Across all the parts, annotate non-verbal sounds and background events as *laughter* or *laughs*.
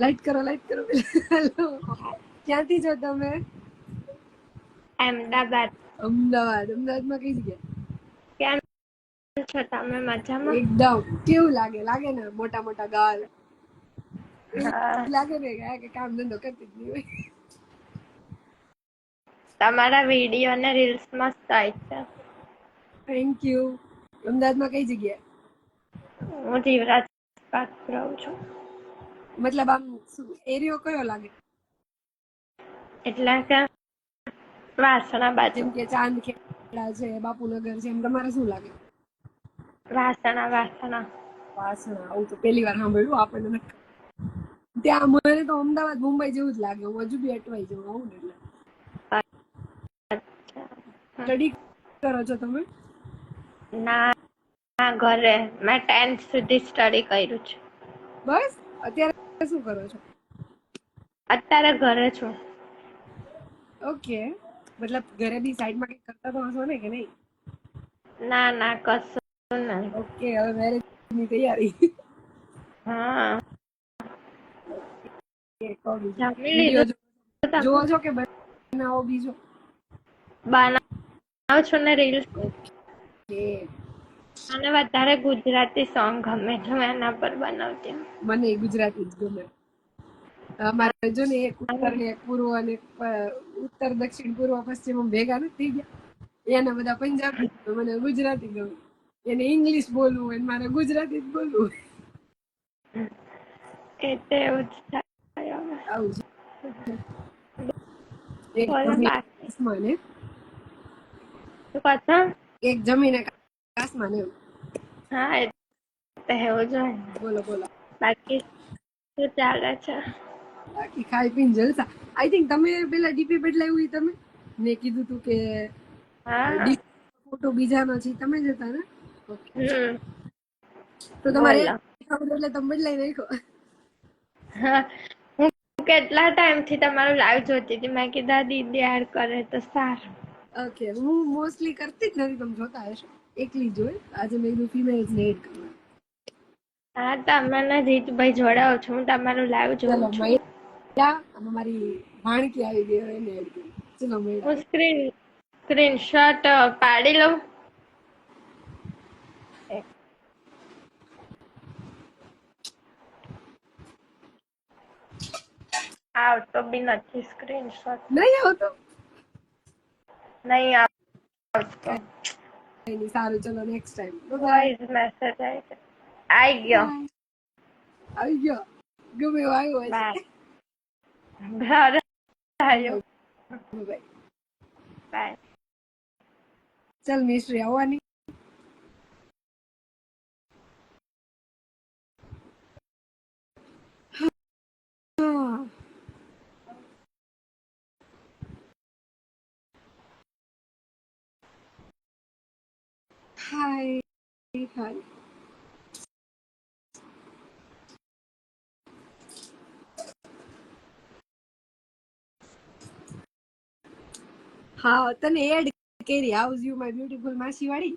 Light કરો light કરો hello. ક્યાંથી છો તમે? અમદાવાદ. અમદાવાદ. અમદાવાદમાં કઈ જગ્યા કેમ છો તમે? મજામાં? એકદમ. કેવું લાગે? લાગે ને મોટા મોટા ગાલ લાગે ને કે કામ ધંધો કરતી જ નહીં હોય. તમારા વીડિયો અને રીલ્સ મસ્ત આવે છે. થેન્ક યુ અમદાવાદમાં કઈ જગ્યાએ? હું જીવરાજ પાર્ક રહું છું. મતલબ આમ એરિયો કયો લાગે? એટલે કે વાસણા બાજુ. જેમ કે ચાંદ ખેડા છે બાપુનગર છે એમ તમારે શું લાગે? વાસણા વાસણા. વાસણા આવું તો પહેલી વાર સાંભળ્યું આપણને. ત્યાં મને તો અમદાવાદ મુંબઈ જેવું જ લાગે. હું હજુ બી અટવાઈ જવું આવું ને એટલે. સ્ટડી કરો છો તમે? ના ના ઘરે. મેં ટેન્થ સુધી સ્ટડી કર્યું છે. બસ? અત્યારે શું કરો છો? અત્યારે ઘરે છું. ઓકે. મતલબ ઘરે બી સાઈડમાં કંઈક કરતા તો હશો ને કે નહીં? ના ના કશું નહીં ઓકે હવે મેરેજની તૈયારી. હા? જોવો છો કે બનાવો બીજો? બનાવો છો ને રીલ્સ કે અને વધારે ગુજરાતી સોંગ ગમે છે હું એના પર બનાવતી. મને ગુજરાતી જ ગમે. અમારે જો ને એક ઉત્તર ને એક પૂર્વ અને ઉત્તર દક્ષિણ પૂર્વ પશ્ચિમ ભેગા નથી થઈ ગયા. એના બધા પંજાબી મને ગુજરાતી ગમે. એને ઇંગ્લિશ બોલવું એને મારે ગુજરાતી જ બોલવું એ તો જ થાય આવું એક જમીને બાકી. કાસમાં ને. હા એ તો બોલો બોલો. બાકી શું ચાલે છે? બાકી ખાઈ પીને જલસા. આઈ થિંક તમે પેલા ડીપી બદલાયું ઈ તમે? મેં કીધું તું કે હા. ફોટો બીજાનો છે તમે જ હતા ને. તો તમારે એટલે તમે બદલાઈ નાખ્યો. હા. હું કેટલા ટાઈમથી તમારું લાઈવ જોતી હતી? મેં કીધા દીદી યાર કરે તો સારું. ઓકે હું મોસ્ટલી કરતી જ નથી તમે જોતા હશો. એકલી જોઈ આજે મેં કીધું ફિમેલ્સ ને એડ કરવા હા તમારા રીતભાઈ જોડાઓ છો. હું તમારું લાઈવ જોઉં છું. અને મારી ભાણકી આવી ગઈ હોય એને એડ કરી ચલો મેં હું સ્ક્રીન સ્ક્રીનશોટ પાડી લઉં. આવતો બી નથી સ્ક્રીનશોટ નહીં આવતો? નહીં આવતો. નહીં સારું ચલો નેક્સ્ટ ટાઈમ વોઇસ મેસેજ આવી છે. આવી ગયો. આવી ગયો. ગમે એવો આવ્યો હોય. બાય બાય ચાલ મિસ્ટ્રી આવવાની હા. હાય હાય હા, તને એડ કરી. હાઉઝ યુ માય બ્યુટીફુલ માસી વાળી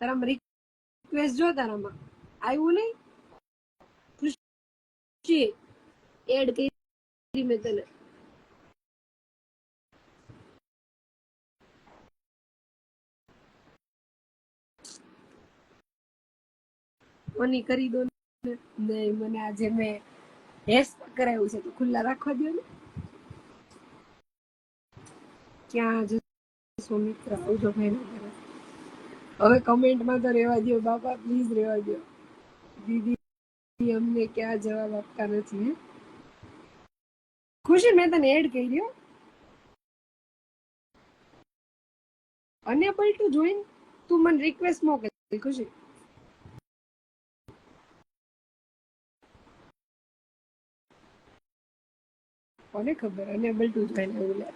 તારામાં રિક્વેસ્ટ જો તારામાં આવ્યું નહીં? ખુશી એડ કરી મેં તને. ઓની કરી દો ને. નહીં, મને આજે મેં હેસ કરાવ્યું છે, તો ખુલ્લા રાખવા દો ને. ક્યાં જશો મિત્ર, આવજો ભાઈ હવે કમેન્ટમાં તો રહેવા દો બાપા પ્લીઝ રહેવા દો દીદી અમને ક્યાં જવાબ આપતા નથી ખુશી, મેં તને એડ કર્યો અનેબલ ટુ જોઈન તું મને રિક્વેસ્ટ મોકલ, ખુશી. કોને ખબર? અનેબલ ટુ જોઈન એવું લે.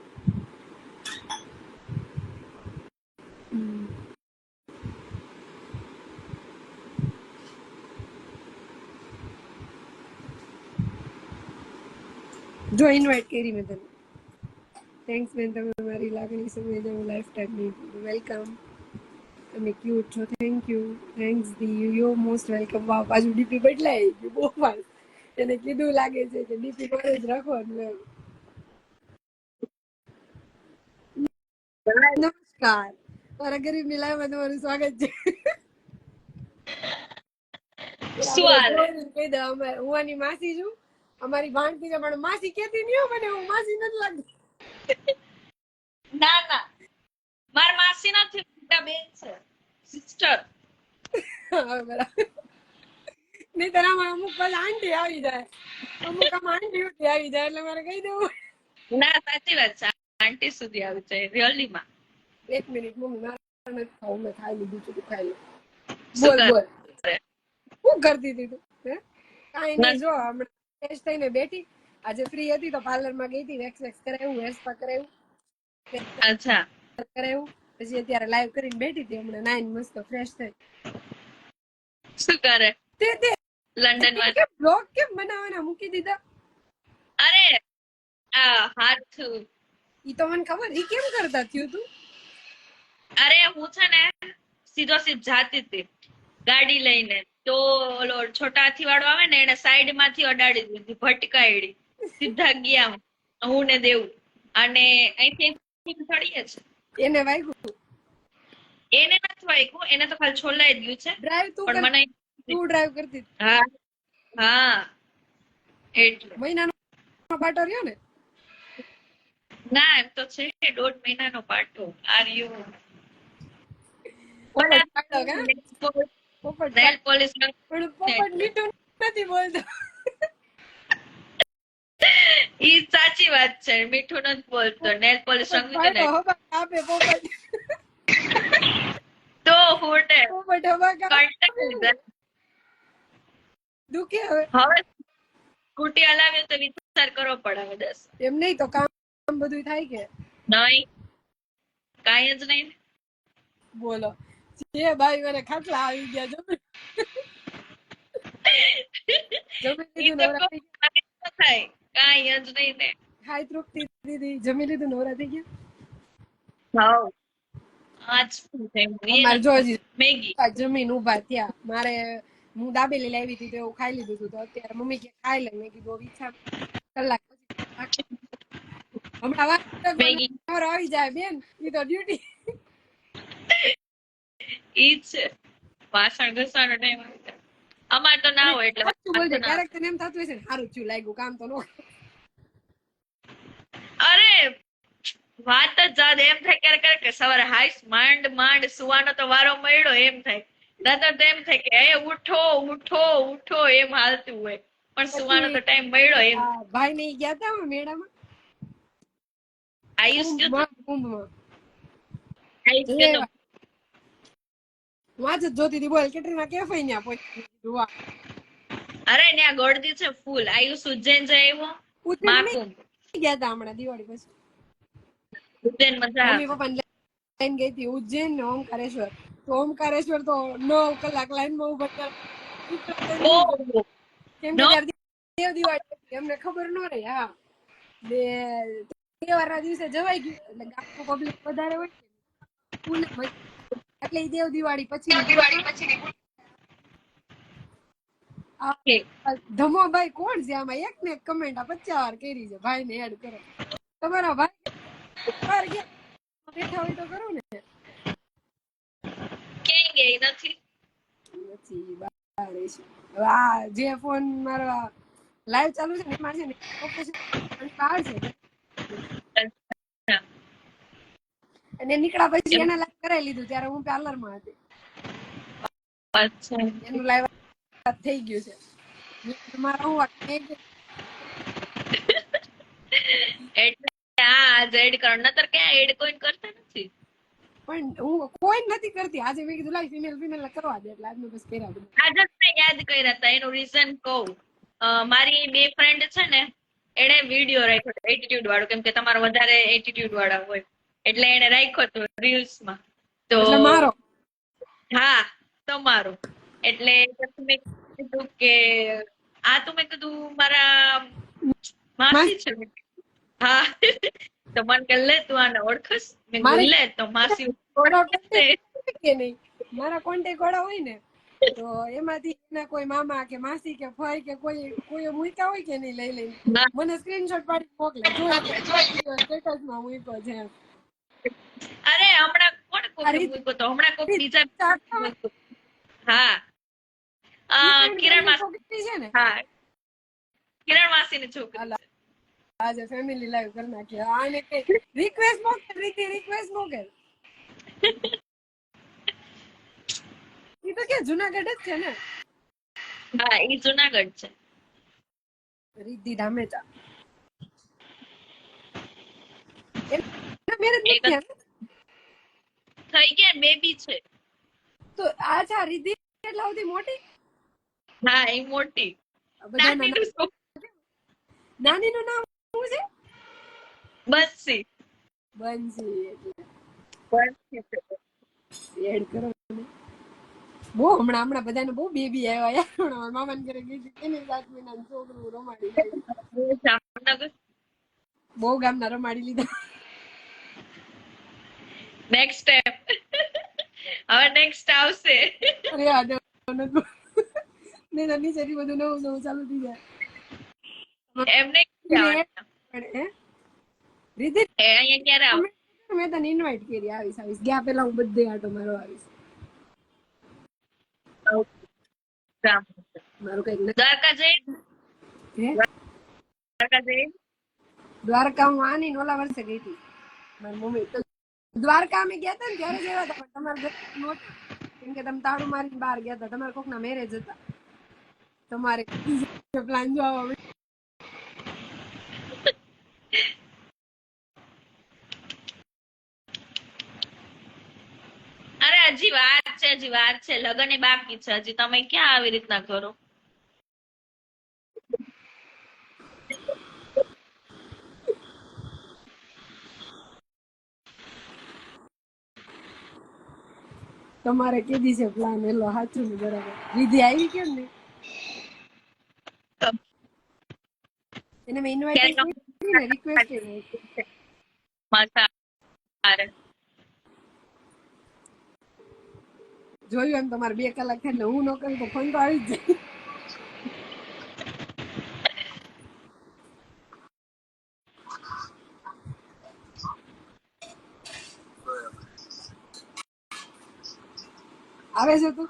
જો ઇન્વાઇટ કરી મેં તને. થેન્ક્સ બેન, તમે મારી લાગણી સમય હું લાઈફ ટાઈમ નહીં વેલકમ તમે ક્યુટ છો. Thank you thanks the you most welcome વાહ, પાછું ડીપી બદલાઈ ગયું. બહુ ફાસ્ટ એને કીધું લાગે છે કે ડીપી પર જ રાખવાનું એમ નમસ્કાર. મારા ગરીબ લાઈવમાં તમારું સ્વાગત છે? કહી દઉં અમે હું આની માસી છું. અમારી ભાણકી છે પણ માસી કેતી નહીં મને હું માસી નથી લાગતી. ના ના. માર માસી નથી બેન છે. સિસ્ટર બરાબર. નહીં તો અમુક પાછા આંટી આવી જાય. અમુક આમ આંટી ઉઠી આવી જાય એટલે મારે કહી દેવું. ના સાચી વાત છે. આંટી સુધી આવી જાય રિયલી માં એક મિનિટ મમ્મી મારે નથી ખાવું મેં ખાઈ લીધું છું ખાઈ લે. બોલ બોલ. શું કરતી હતી તું? કાંઈ નહીં જો હમણાં ફ્રેશ થઈને બેઠી. આજે ફ્રી હતી તો પાર્લરમાં ગઈ હતી વેક્સ વેક્સ કરાવ્યું હેર સ્પા કરાવ્યું. અચ્છા. કરાવ્યું. પછી અત્યારે લાઈવ કરીને બેઠી હતી હમણાં નાઈન મસ્ત ફ્રેશ થઈ. શું કરે? તે તે લંડનમાં. બ્લોગ કેમ બનાવવાના? મૂકી દીધા. અરે આ હાથ ઈ તો મને ખબર. ઈ કેમ કરતા? થયું તું? અરે હું છે ને સીધો સીધ જાતી હતી. ગાડી લઈને. તો ઓલો છોટા વાળો આવે ને એને સાઈડમાંથી અડાડી દીધી ભટકાયડી. સીધા ગયા હું. ને દેવું. અને અહીંથી ચડીએ છે એને વાગ્યું એને નથી વાગ્યું એને તો ખાલી છોલાઈ ગયું છે. પણ મને તું ડ્રાઈવ કરતી. હા હા. એટલે. મહિનાનો પાટો રહ્યો ને? ના એમ તો છે દોઢ મહિનાનો પાટો. આર યુ સાચી વાત છે મીઠું નથી બોલતો. નેલ પોલિશ આપે પોપટ. તો ફૂટે. કંટાળી દુખે હવે. હવે સ્કૂટી હલાવ્યો તો વિચાર કરવો પડે હવે દસ. એમ નહીં તો કામ બધું થાય કે? નહીં. કાંઈ જ નહીં. બોલો. જે ભાઈ મને ખાટલા આવી ગયા જમી. જમી લીધું નવરા થઈ ગયા. કાંઈ ન થાય. કાંઈ જ નહીં ને. ખાઈ તૃપ્તિ દીધી જમી લીધું નવરા થઈ ગયા? હાવ. આજ મેગી. જમીન ઊભા થયા. મારે હું દાબેલી લાવી હતી તો એવું ખાઈ લીધું હતું તો અત્યારે મમ્મી કે ખાઈ લે. મેં કીધું વિચાર કલાક પછી હમણાં વાત આવી જાય બેન. એ તો ડ્યુટી ઈ છે. વાસણ ઘસવાનો ટાઈમ અમાર તો ના હોય એટલે બોલજે ક્યારેક તને એમ થતું હશે સારું થયું લાગ્યું કામ તો નો અરે વાત જ જાદ એમ થાય ક્યારેક ક્યારેક સવારે હાઈસ માંડ માંડ સુવાનો તો વારો મળ્યો એમ થાય. નતર તો એમ થાય કે એ ઉઠો ઉઠો ઉઠો એમ હાલતું હોય. પણ સુવાનો તો ટાઈમ મળ્યો એમ. ભાઈ ને ગયા હતા મેળામાં? આયુષ ગયો તો- તો. વાંચ જ જોતી હતી બોલ કેટરીના કેફાઈ ન્યા પહોંચી જોવા અરે ત્યાં ગળદી છે ફૂલ. આયુષ ઉજ્જૈન જાય આવ્યો ઉજ્જૈન ગયા હતા હમણાં દિવાળી પછી. ઉજ્જૈન મજા. મમ્મી પપ્પાને લઈને ગઈ હતી ઉજ્જૈન ને ઓમકારેશ્વર. તો ઓમકારેશ્વર તો નવ કલાક લાઈનમાં ઊભા કર કેમ કે દિવાળી એમને ખબર ન રહી હા. બે તહેવારના દિવસે જવાઈ ગયું એટલે ગામનું પબ્લિક વધારે હોય ને. એટલે દેવ દિવાળી પછી દિવાળી પછી. ભાઈ કોણ છે? આમાં એક ને એક કમેન્ટ આ પચાસ વાર કરી છે. ભાઈ ને એડ કરો. તમારા ભાઈ? બેઠા હોય તો કરો ને. ગઈ નથી? નથી બહાર છે. આ જે ફોન મારો લાઈવ ચાલુ છે ને એમાં છે ને ઓપરેશન બહાર છે. અને નીકળ્યા પછી એના લાઈવ કરાવી લીધું ત્યારે હું પાર્લરમાં હતી. અચ્છા. એનું લાઈવ થઈ ગયું છે. તમારો હા આજ એડ કરો નતર ક્યાં એડ કોઈન કરતા નથી? પણ હું કોઈ નથી કરતી. આજે મેં કીધું લાઈ ફિમેલ ફિમેલ કરવા દે. એટલે આજ મેં બસ કર્યા બધું. આજે જ મેં યાદ કર્યા હતા એનું રીઝન કહું. મારી બે ફ્રેન્ડ છે ને એણે વીડિયો રાખ્યો એટીટ્યુડ વાળો. કેમ કે તમારો વધારે એટીટ્યુડ વાળા હોય. એટલે એણે રાખ્યો હતો રીલ્સમાં. તો મારો. હા તમારો એટલે પછી મેં કીધું કે આ તો મેં કીધું મારા માસી છે. હા. તો મને કે લે તું આને ઓળખસ મેં લે તો માસી કે નહીં? મારા કોન્ટેક્ટ વાળા હોય ને તો એમાંથી એના કોઈ મામા કે માસી કે ફઈ કે કોઈ કોઈ મૂક્યા હોય કે નહીં લઈ લઈને? મને સ્ક્રીનશોટ પાડી મોકલે. સ્ટેટસમાં મૂક્યો છે અરે હમણાં કોણ કોઈ મૂક્યો તો? હમણાં કોઈ બીજા હા. કિરણ માસી છે ને? હા. કિરણ માસીની છોકરી. અલા. આજે ફેમિલી લાઈવ કરી નાખી. આને કઈ રિક્વેસ્ટ મોકલ રીતિ રિક્વેસ્ટ મોકલ. ઈ તો કે જુનાગઢ જ છે ને? હા ઈ જુનાગઢ છે. રીતિ મેરેજ નથી ને? થઈ ગયા બેબી છે. તો અચ્છા રીતિ એટલે સુધી મોટી? હા એ મોટી. નાની નું નામ શું છે? બંસી બંસી બંસી એડ કરો બહુ હમણાં હમણાં બધાને બહુ બેબી આવ્યા. યાર હમણાં મામાને ઘરે ગઈ એને સાત મહિનાનું છોકરું રમાડી બહુ ગામના રમાડી લીધા. નેક્સ્ટ સ્ટેપ હવે નેક્સ્ટ આવશે. અરે આ ને નીચેથી બધું નવું નવું ચાલુ થઈ જાય. એમને અહીંયા ક્યારે આવે મેં તને ઇન્વાઇટ કરી આવીશ આવીશ. ગયા પેલા હું બધે આટો મારો આવીશ. મારું કંઈક દ્વારકા જઈ દ્વારકા જઈ દ્વારકા હું આની ઓલા વર્ષે ગઈ હતી. મારી મમ્મી તો દ્વારકા અમે ગયા હતા ને ત્યારે ગયા હતા પણ તમારે ઘરે કેમ કે તમે તાળું મારીને બહાર ગયા હતા. તમારે કોકના મેરેજ હતા. તમારે પ્લાન જોવા આવે. અરે હજી વાર છે હજી વાર છે. લગન એ બાકી છે. હજી તમે ક્યાં આવી રીતના કરો? તમારે કીધી છે પ્લાન એલો સાચું ને બરાબર? વિધિ આવી કેમ ને એને મેં ઇન્વાઇટ કરી ને રિક્વેસ્ટ કરી. માથા હારે. જોયું એમ તમારે બે કલાક થાય એટલે હું ન કરું તો ફોન તો આવી જ જાય. આવે છે તું?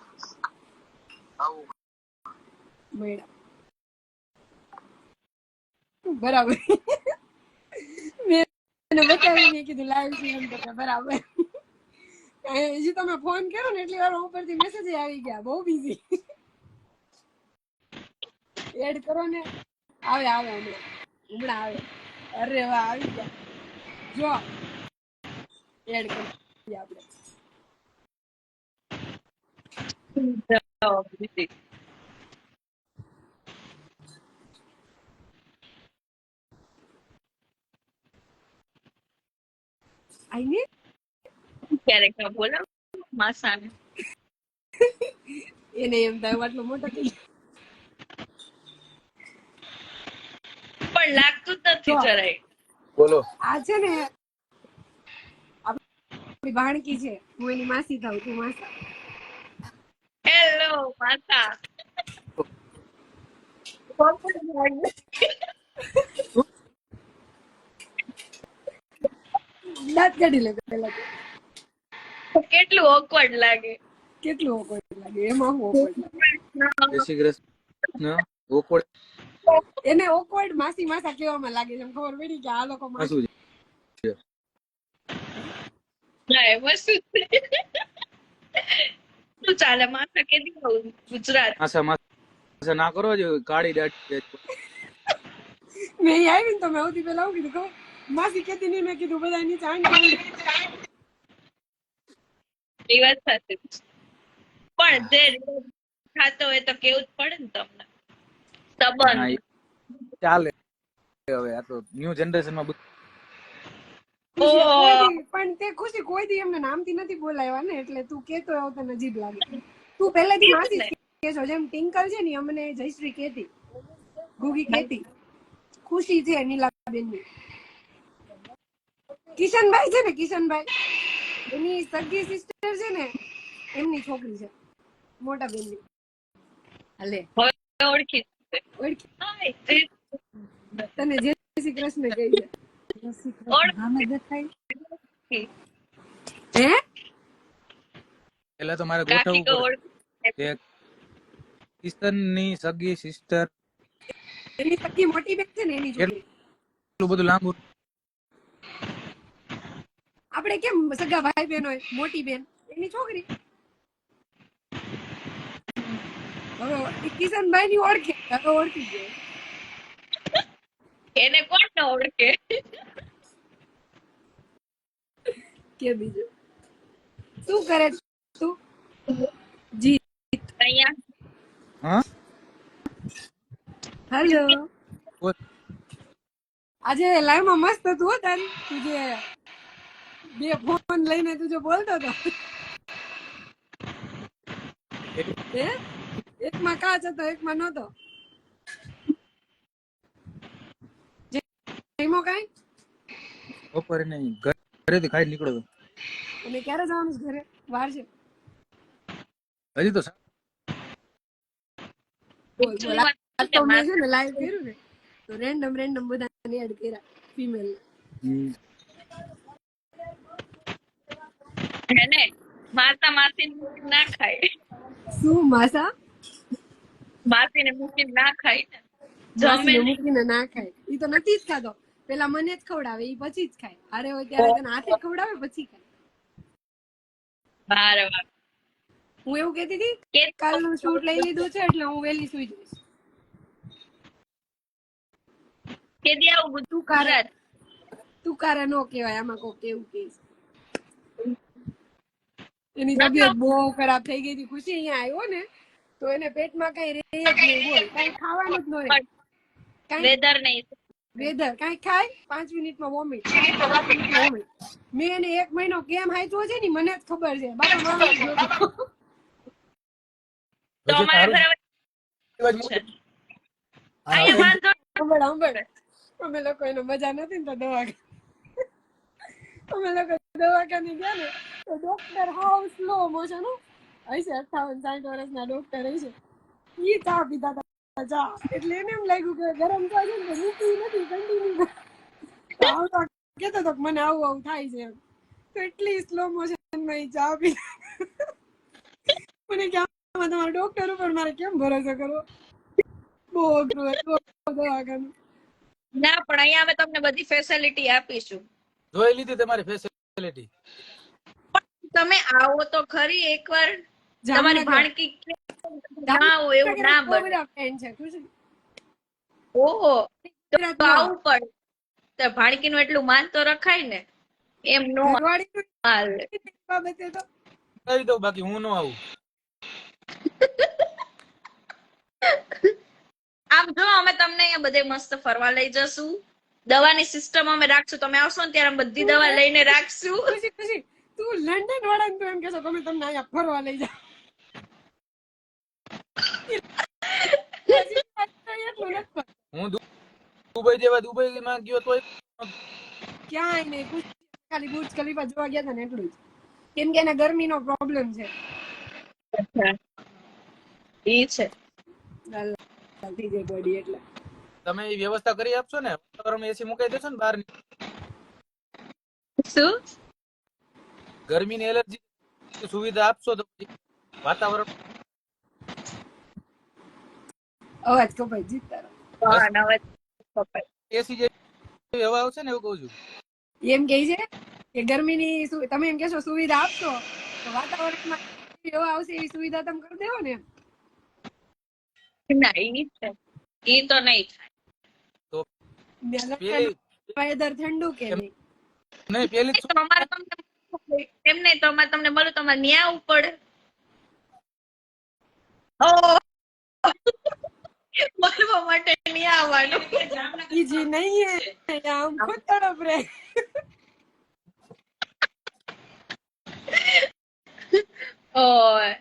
બરાબર. મેં એને બતાવી કીધું લાઈવ છે એમ તો બરાબર. હજી તમે ફોન કર્યો ને એટલી વાર ઉપરથી મેસેજ આવી ગયા. બહુ બિઝી એડ કરો ને. આવે આવે હમણાં. હમણાં આવે. અરે વાહ, આવી ગયા. જો. એડ કરો. આપણે. I દીદી. ક્યારેક આ બોલો માસાને. *laughs* એને એમ થાય આટલો મોટો થઈ પણ લાગતું જ નથી. જરાય. બોલો. આ છે ને આપણી ભાણકી છે હું એની માસી થાઉં તું માસા. હેલો માસા. દાંત કાઢી લે પેલા. કેટલું ઓકવર્ડ લાગે. કેટલું ઓકવર્ડ લાગે એમાં હું awkward લાગે? શ્રી કૃષ્ણ. ઓકવર્ડ એને ઓકવર્ડ માસી માસા કહેવામાં લાગે છે ખબર પડી કે આ લોકો આ છે? ના એ વસ્તુ? શું ચાલે? માસા કેદી આવું ગુજરાત? માસા માસા ના કરો જો કાળી દાઢી મેં અહીં આવી ને તો મેં સૌથી પહેલા આવું કીધું ખબર? માસી કેતી નહીં મેં કીધું બધા નીચે આંટી વાત સાચી પણ જે ખાતો હોય તો કેવું જ પડે ને તમને? સંબંધ. ચાલે. હવે આ તો ન્યુ જનરેશનમાં બધું પણ તે ખુશી કોઈ દી એમને નામથી નથી બોલાવ્યા ને એટલે તું કેતો એવો તને અજીબ લાગે. તું પહેલેથી માસી કેજો જેમ ટિંકલ છે ને અમને જયશ્રી કેતી ગુગી કેતી ખુશી છે નીલાબેનની કિશનભાઈ છે ને કિશનભાઈ? એની સગી સિસ્ટર છે ને એમની છોકરી છે મોટા બેન હાલે. હવે ઓળખી ઓળખી. તને જય શ્રી કૃષ્ણ કહી દેખાય? હે? પેલા તો મારે ગોઠવવું પડે. ની સગી સિસ્ટર એની સખી મોટી બેન છે ને એની છોકરી. એટલું બધું લાંબુ આપણે કેમ સગા ભાઈ બેન હોય? મોટી બેન એની છોકરી? હવે કિશનભાઈ ની ઓળખે ઓળખી ગયો એને કોણ ન ઓળખે? કે બીજું? શું કરે તું? જી અહીંયા? હા? હેલો. બોલ. આજે લાઈવમાં મસ્ત હતું હો તારી તું જે બે ફોન લઈને તું જો બોલતો હતો હે? એકમાં કાચ હતો એકમાં નહોતો? જઈમો કાઈ? બપોરે નહીં ઘરેથી ખાઈ નીકળો તો. અને ક્યારે જવાનું છે ઘરે? વાર છે. હજી તો તો મેં છે ને લાઈવ કર્યું ને તો રેન્ડમ રેન્ડમ બધાને એડ કર્યા ફિમેલ એને માતા માસી ના ખાય. શું માસા? માસીને મૂકીને ના ખાય. ને જમે માસીને. મૂકીને ના ખાય. ઈ તો નથી જ ખાતો. પેલા મને જ ખવડાવે ઈ પછી જ ખાય. અરે હોય ત્યારે તને હાથે ખવડાવે પછી ખાય. બાર વાર હું એવું કહેતી હતી કે કાલનું શૂટ લઈ લીધું છે એટલે હું વહેલી સુઈ જઈશ. કે દે આવું બધું તું કારે. તું કારે નો કહેવાય આમાં કોક કેવું કહીશ એની તબિયત બહુ ખરાબ થઈ ગઈ હતી. ખુશી અહીંયા આવ્યો ને તો એને પેટમાં કઈ રહે જ નહીં કઈ ખાવાનું જ ન રહે. કઈ વેધર નહીં. વેધર કઈ ખાય? પાંચ મિનિટમાં વોમિટ વોમિટ મેં એને એક મહિનો કેમ હાચવો છે ને મને જ ખબર છે. બાપા સાંભળ અમે લોકો એનો મજા નથી ને તો દવા અમે લોકો દવાખાને ગયા ને તો ડોક્ટર હાઉ સ્લો મોશન હશે અઠાવન સાઠ વર્ષના ડોક્ટર હશે ઈ ચા પીતા હતા ચા. એટલે એને એમ લાગ્યું કે ગરમ ચા છે ને તો નથી કન્ટિન્યુ આવતો કેતો તો કે મને આવું આવું થાય છે તો એટલી સ્લો મોશનમાં ઈ ચા પી મને કે આમાં તમારા ડોક્ટર ઉપર મારે કેમ ભરોસો કરવો? બહુ અઘરું હતું દવાખાનું. ના પણ અહીંયા અમે તમને બધી ફેસિલિટી આપીશું. જોઈ લીધી તમારી ફેસિલિટી તમે આવો તો ખરી એકવાર. તમારી ભાણકી ના હોય એવું ના બને. બધા friend છે ખુશી. ઓહો તો આવું પડે ભાણકી નું એટલું માન તો રખાય ને. એમ નો કહી દઉં બાકી હું નો આવું. આમ જો અમે તમને અહીંયા બધે મસ્ત ફરવા લઈ જશું. દવાની સિસ્ટમ અમે રાખશું. તમે આવશો ને ત્યારે બધી દવા લઈને રાખશું. ખુશી ખુશી. તું લંડન વાળા તું એમ કહેશો તમે તમને અહીંયા ફરવા લઈ જાઓ. હું દુબઈ જેવા દુબઈ માં ગયો તો ક્યાંય નહીં ખુશી ખાલી બુર્જ ખલીફા જોવા ગયા હતા ને એટલું જ. કેમ કે એને ગરમીનો પ્રોબ્લેમ છે. ઈ છે. લાલ જાય બોડી એટલે. તમે એ વ્યવસ્થા કરી આપશો ને? વાતાવરણ એસી મુકાઈ દેશો ને બહાર શું? ગરમીની એલર્જી સુવિધા આપશો તો વાતાવરણ અવાજ કપાઈ રહો. હા. એસી જે હવા આવશે ને એવું કહું છું. એમ કે છે કે ગરમીની સુ- તમે એમ કહેશો સુવિધા આપશો તો વાતાવરણમાં એવી હવા આવશે એવી સુવિધા તમે કરી દેવો ને એમ. ના એ છે. એ તો નહીં થાય. વેધર ઠંડુ કે નહીં? નહીં પેલી તમારે તમને એમ નહીં તો અમારે તમને મળું તો અમારે ન્યા પડે મળવા માટે ન્યા આવવાનું. બીજી નહીં હે. આમ ખુદ તડપ રે ઓય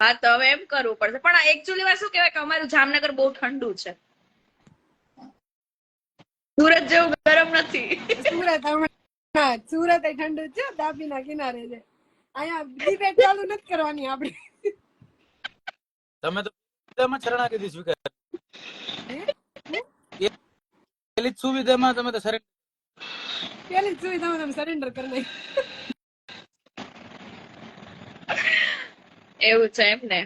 હા તો હવે એમ કરવું પડશે. પણ એકચ્યુઅલી વાર શું કહેવાય કે અમારું જામનગર બહુ ઠંડુ છે. સુરત જેવું ગરમ નથી. સુરત હમણાં સુરત એ ઠંડુ છે છે તાપીના કિનારે છે. અહીંયા ડિબેટ ચાલુ નથી કરવાની આપણે. તમે તો સુવિધામાં શરણાગતિ સ્વીકાર હે? પેલી સુવિધામાં તમે તો સરેન્ડર પેલી સુવિધામાં તમે સરેન્ડર કરી નાખ્યું. એવું છે એમ ને?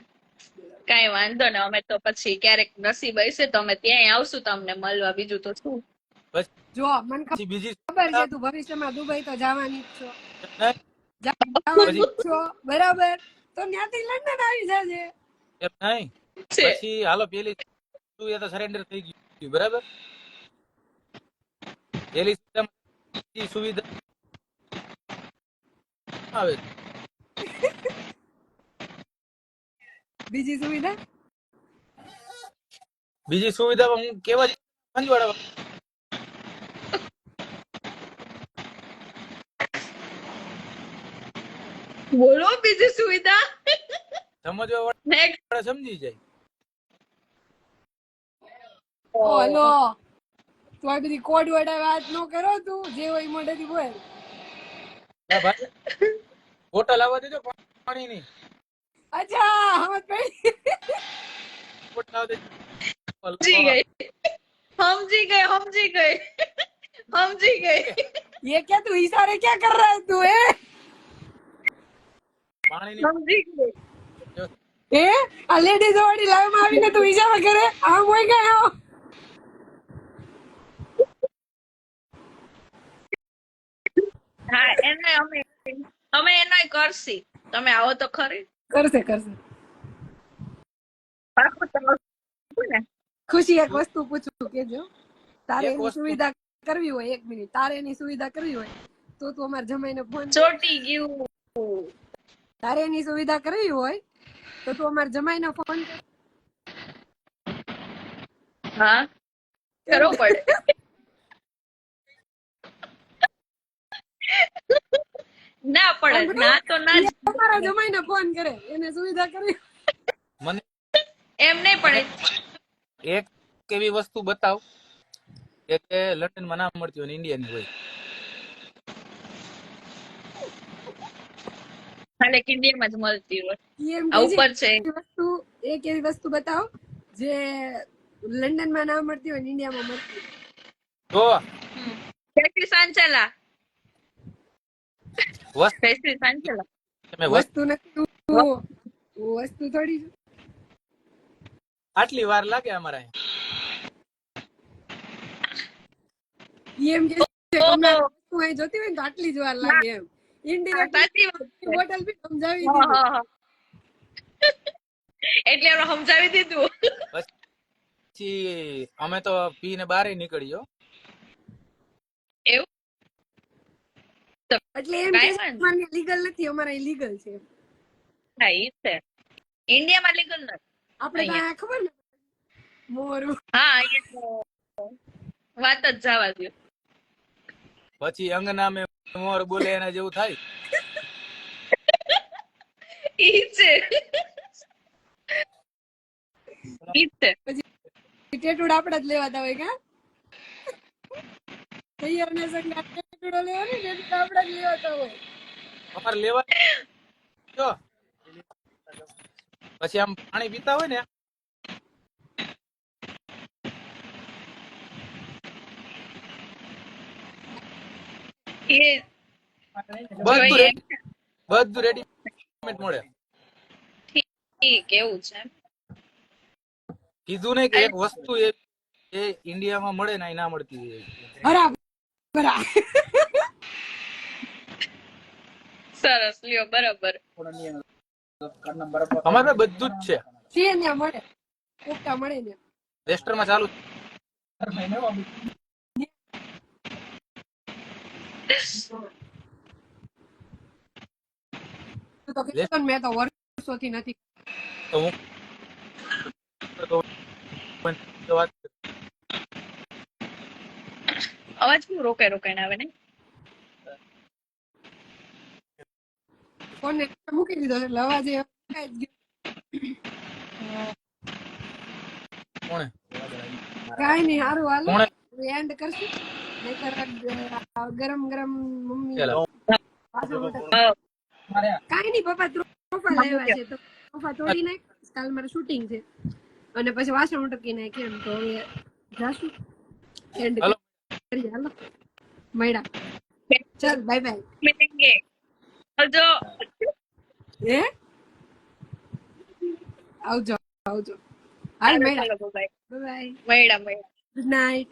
કઈ વાંધો ને અમે તો પછી ક્યારેક નસીબ હશે તો અમે ત્યાંય આવશું તમને મળવા. બીજું તો શું? જો મને બીજી ખબર છે તું ભવિષ્યમાં દુબઈ તો જવાની જ છો. જવાની છો બરાબર? તો ત્યાંથી લંડન આવી જાજે. એમ નહીં. પછી હાલો પેલી સુવિધા તો સરેન્ડર થઈ ગયું બરાબર? પેલી સુવિધા આવે. બીજી સુવિધા? બીજી સુવિધામાં હું કેવા ખંજવાડા બોલો બીજી સુવિધા સમજવા Next. વાળા સમજી જાય ઓલો તું આ બધી કોડ વડા વાત ન કરો તું જે હોય એ મોઢેથી બોલ હા ભાઈ બોટલ આવવા દેજો પાણીની અચ્છા સમજ પડી બોટલ આવવા દેજો સમજી ગઈ સમજી ગઈ સમજી ગઈ સમજી ગઈ ये क्या तू इशारे क्या कर रहा है तू है પાણીની એ? આ લેડીઝ વાળી લાઈવ આવીને તું ઈજા કરે? આમ હોય ગયો હા એને અમે અમે એનોય કરશી. તમે આવો તો ખરી. કરશે કરશે. ખુશી એક વસ્તુ પૂછું કેજો. તારે એની સુવિધા કરવી હોય એક મિનિટ. તારે એની સુવિધા કરવી હોય તો તું અમારે જમાઈને ફોન ચોટી ગયું. તારે એની સુવિધા કરવી હોય તો તું અમારા જમાઈને ફોન હા? કરવો પડે. ના પડે ના તો ના જમાઈને ફોન કરે એને સુવિધા કરવી મને એમ નહીં પડે. એક એવી વસ્તુ બતાવ કે લંડનમાં ના મળતી હોય ઇન્ડિયાની હોય. ખાલી ઇન્ડિયામાં જ મળતી હોય. આ ઉપર છે. વસ્તુ એક એવી વસ્તુ બતાવો જે લંડનમાં ના મળતી હોય ઇન્ડિયામાં મળતી તો જો પેસ્ટ્રી સાંચેલા વસ્તુ પેસ્ટ્રી સાંચેલા વસ્તુ નથી વસ્તુ થોડી. આટલી વાર લાગે અમારે ઈ એમ કે જોતી હોય ને તો આટલી જ વાર લાગે એમ. ઇન્ડિરેક્ટ. બોટલ બી સમજાવી દીધું. એટલે આપણે સમજાવી દીધું. પછી અમે તો પીને બારે નીકળ્યો. એવું? એટલે એમ કે લીગલ નથી અમારે લીગલ છે. હા ઈ છે. ઇન્ડિયામાં લીગલ નથી. આપણે ખબર ને? મોરું. હા એ તો વાત જ જવા દો પછી અંગના મેં મોર બોલે એના જેવું થાય? ઈ છે. ઈ છે. ટેટુડ આપણે જ લેવાતા હોય કા? તૈયાર ને સંગ ટેટુડો લેવાની ટેટુડ આપણે જ લેવાતા હોય. અમાર લેવા જો. પછી આમ પાણી પીતા હોય ને એ બધું રેડી બધું મળે. ઠીક એવું છે કીધું ને કે એક વસ્તુ એ એ ઇન્ડિયામાં મળે ને ના મળતી હોય. બરાબર સરસ લ્યો બરાબર. અમારે બધું જ છે. છે મળે કોકટા મળે ને રેસ્ટોરન્ટમાં ચાલુ. તું મેં તો વર્ષોથી નથી. તો હું? તો તો વાત અવાજ કેમ રોકાઈ રોકાઈને આવે ને? ફોન મૂકી દીધો એટલે અવાજ એ કોણે? કાંઈ નહીં સારું હાલ. એન્ડ કરશું. નહીંતર ગરમ ગરમ મમ્મી. કાંઈ નહીં પપ્પા ત્રોફા લાવ્યા છે તો ત્રોફા તોડી નાખ કાલ મારે શૂટિંગ છે અને પછી વાસણ ઉટકી નાખી એમ તો હવે જાશું એન્ડ કરી હાલો મળ્યા ચાલ બાય બાય મિલેંગે આવજો હે આવજો આવજો હાલ મળ્યા બાય બાય મળ્યા મળ્યા ગુડ નાઇટ